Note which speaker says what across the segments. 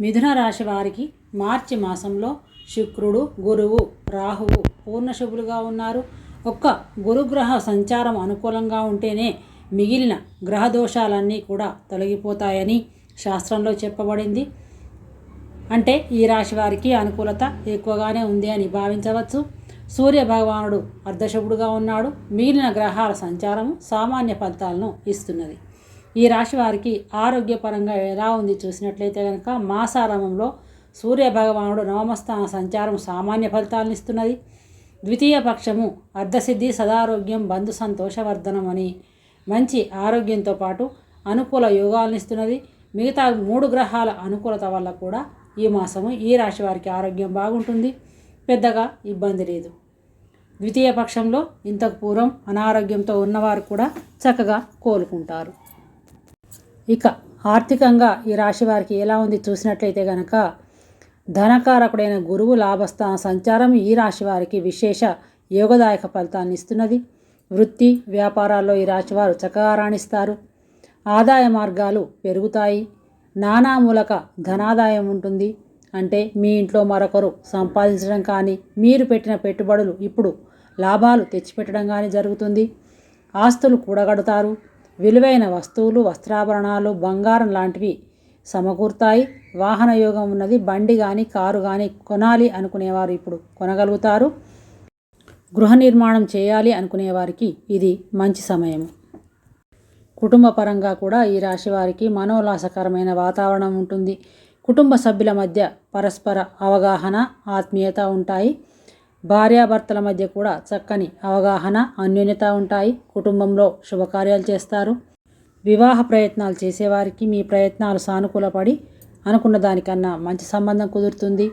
Speaker 1: మిథున రాశి వారికి మార్చి మాసంలో శుక్రుడు గురువు రాహువు పూర్ణశుభులుగా ఉన్నారు. ఒక్క గురుగ్రహ సంచారం అనుకూలంగా ఉంటేనే మిగిలిన గ్రహ దోషాలన్నీ కూడా తొలగిపోతాయని శాస్త్రంలో చెప్పబడింది. అంటే ఈ రాశి వారికి అనుకూలత ఎక్కువగానే ఉంది అని భావించవచ్చు. సూర్య భగవానుడు అర్ధశుభుడుగా ఉన్నాడు. మిగిలిన గ్రహాల సంచారము సామాన్య ఫలితాలను ఇస్తున్నది. ఈ రాశి వారికి ఆరోగ్యపరంగా ఎలా ఉంది చూసినట్లయితే కనుక మాసారంభంలో సూర్య భగవానుడు నవమస్థాన సంచారం సామాన్య ఫలితాలను ఇస్తున్నది. ద్వితీయ పక్షము అర్ధసిద్ధి సదారోగ్యం బంధు సంతోషవర్ధనం అని మంచి ఆరోగ్యంతో పాటు అనుకూల యోగాలను ఇస్తున్నది. మిగతా మూడు గ్రహాల అనుకూలత వల్ల కూడా ఈ మాసము ఈ రాశి వారికి ఆరోగ్యం బాగుంటుంది. పెద్దగా ఇబ్బంది లేదు. ద్వితీయ పక్షంలో ఇంతకు పూర్వం అనారోగ్యంతో ఉన్నవారు కూడా చక్కగా కోలుకుంటారు. ఇక ఆర్థికంగా ఈ రాశి వారికి ఎలా ఉంది చూసినట్లయితే కనుక ధనకారకుడైన గురువు లాభస్థాన సంచారం ఈ రాశి వారికి విశేష యోగదాయక ఫలితాన్ని ఇస్తున్నది. వృత్తి వ్యాపారాల్లో ఈ రాశివారు చక్కగా రాణిస్తారు. ఆదాయ మార్గాలు పెరుగుతాయి. నానా మూలక ధనాదాయం ఉంటుంది. అంటే మీ ఇంట్లో మరొకరు సంపాదించడం కానీ మీరు పెట్టిన పెట్టుబడులు ఇప్పుడు లాభాలు తెచ్చిపెట్టడం కానీ జరుగుతుంది. ఆస్తులు కూడగడతారు. విలువైన వస్తువులు వస్త్రాభరణాలు బంగారం లాంటివి సమకూరుతాయి. వాహన యోగం ఉన్నది. బండి కానీ కారు కానీ కొనాలి అనుకునేవారు ఇప్పుడు కొనగలుగుతారు. గృహ నిర్మాణం చేయాలి అనుకునేవారికి ఇది మంచి సమయం. కుటుంబ పరంగా కూడా ఈ రాశి వారికి మనోల్లాసకరమైన వాతావరణం ఉంటుంది. కుటుంబ సభ్యుల మధ్య పరస్పర అవగాహన ఆత్మీయత ఉంటాయి. భార్యాభర్తల మధ్య కూడా చక్కని అవగాహన అన్యోన్యత ఉంటాయి. కుటుంబంలో శుభకార్యాలు చేస్తారు. వివాహ ప్రయత్నాలు చేసేవారికి మీ ప్రయత్నాలు సానుకూలపడి అనుకున్న దానికన్నా మంచి సంబంధం కుదురుతుంది.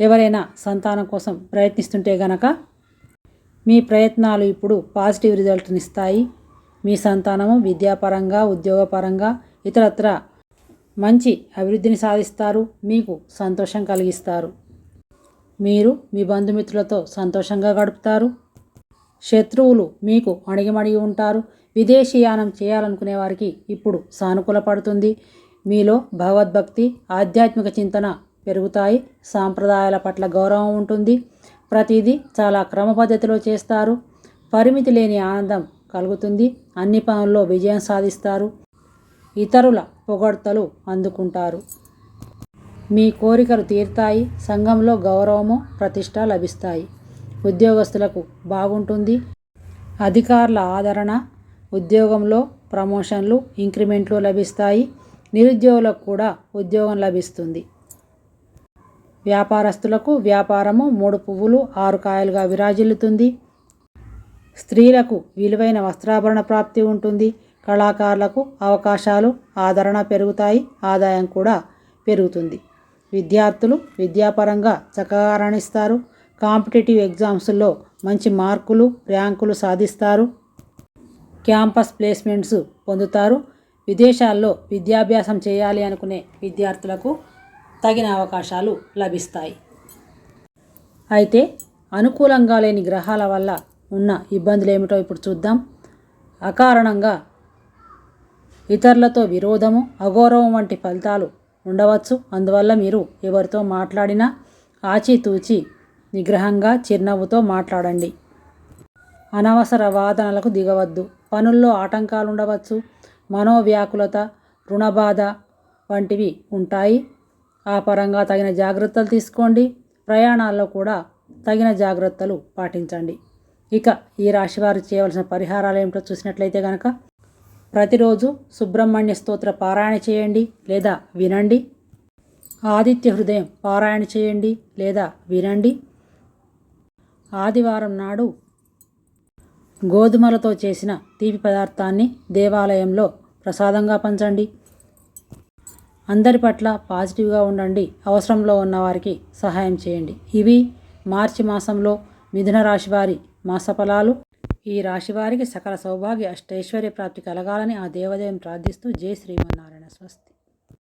Speaker 1: ఎవరైనా సంతానం కోసం ప్రయత్నిస్తుంటే గనక మీ ప్రయత్నాలు ఇప్పుడు పాజిటివ్ రిజల్ట్ని ఇస్తాయి. మీ సంతానము విద్యాపరంగా ఉద్యోగపరంగా ఇతరత్ర మంచి అభివృద్ధిని సాధిస్తారు. మీకు సంతోషం కలిగిస్తారు. మీరు మీ బంధుమిత్రులతో సంతోషంగా గడుపుతారు. శత్రువులు మీకు అణిగిమణిగి ఉంటారు. విదేశీయానం చేయాలనుకునే వారికి ఇప్పుడు సానుకూల పడుతుంది. మీలో భగవద్భక్తి ఆధ్యాత్మిక చింతన పెరుగుతాయి. సాంప్రదాయాల పట్ల గౌరవం ఉంటుంది. ప్రతిదీ చాలా క్రమపద్ధతిలో చేస్తారు. పరిమితి లేని ఆనందం కలుగుతుంది. అన్ని పనుల్లో విజయం సాధిస్తారు. ఇతరుల పొగడ్తలు అందుకుంటారు. మీ కోరికలు తీరుతాయి సంఘంలో గౌరవము ప్రతిష్ట లభిస్తాయి. ఉద్యోగస్తులకు బాగుంటుంది. అధికారుల ఆదరణ ఉద్యోగంలో ప్రమోషన్లు ఇంక్రిమెంట్లు లభిస్తాయి. నిరుద్యోగులకు కూడా ఉద్యోగం లభిస్తుంది. వ్యాపారస్తులకు వ్యాపారము మూడు పువ్వులు ఆరు కాయలుగా విరాజిల్లుతుంది. స్త్రీలకు విలువైన వస్త్రాభరణ ప్రాప్తి ఉంటుంది. కళాకారులకు అవకాశాలు ఆదరణ పెరుగుతాయి ఆదాయం కూడా పెరుగుతుంది. విద్యార్థులు విద్యాపరంగా చక్కగా రాణిస్తారు కాంపిటేటివ్ ఎగ్జామ్స్లో మంచి మార్కులు ర్యాంకులు సాధిస్తారు. క్యాంపస్ ప్లేస్మెంట్స్ పొందుతారు. విదేశాల్లో విద్యాభ్యాసం చేయాలి అనుకునే విద్యార్థులకు తగిన అవకాశాలు లభిస్తాయి. అయితే అనుకూలంగా లేని గ్రహాల వల్ల ఉన్న ఇబ్బందులు ఏమిటో ఇప్పుడు చూద్దాం. అకారణంగా ఇతరులతో విరోధము అగౌరవం వంటి ఫలితాలు ఉండవచ్చు. అందువల్ల మీరు ఎవరితో మాట్లాడినా ఆచితూచి నిగ్రహంగా చిరునవ్వుతో మాట్లాడండి. అనవసర వాదనలకు దిగవద్దు. పనుల్లో ఆటంకాలు ఉండవచ్చు మనోవ్యాకులత రుణబాధ వంటివి ఉంటాయి. ఆ పరంగా తగిన జాగ్రత్తలు తీసుకోండి. ప్రయాణాల్లో కూడా తగిన జాగ్రత్తలు పాటించండి. ఇక ఈ రాశివారు చేయవలసిన పరిహారాలు ఏమిటో చూసినట్లయితే కనుక ప్రతిరోజు సుబ్రహ్మణ్య స్తోత్ర పారాయణ చేయండి లేదా వినండి. ఆదిత్య హృదయం పారాయణ చేయండి లేదా వినండి. ఆదివారం నాడు గోధుమలతో చేసిన తీపి పదార్థాన్ని దేవాలయంలో ప్రసాదంగా పంచండి. అందరి పట్ల పాజిటివ్గా ఉండండి. అవసరంలో ఉన్నవారికి సహాయం చేయండి. ఇవి మార్చి మాసంలో మిథున రాశి వారి మాసఫలాలు ఈ రాశి వారికి సకల సౌభాగ్య అష్టైశ్వర్య ప్రాప్తి కలగాలని ఆ దేవదేవం ప్రార్థిస్తూ జై శ్రీమన్నారాయణ స్వస్తి.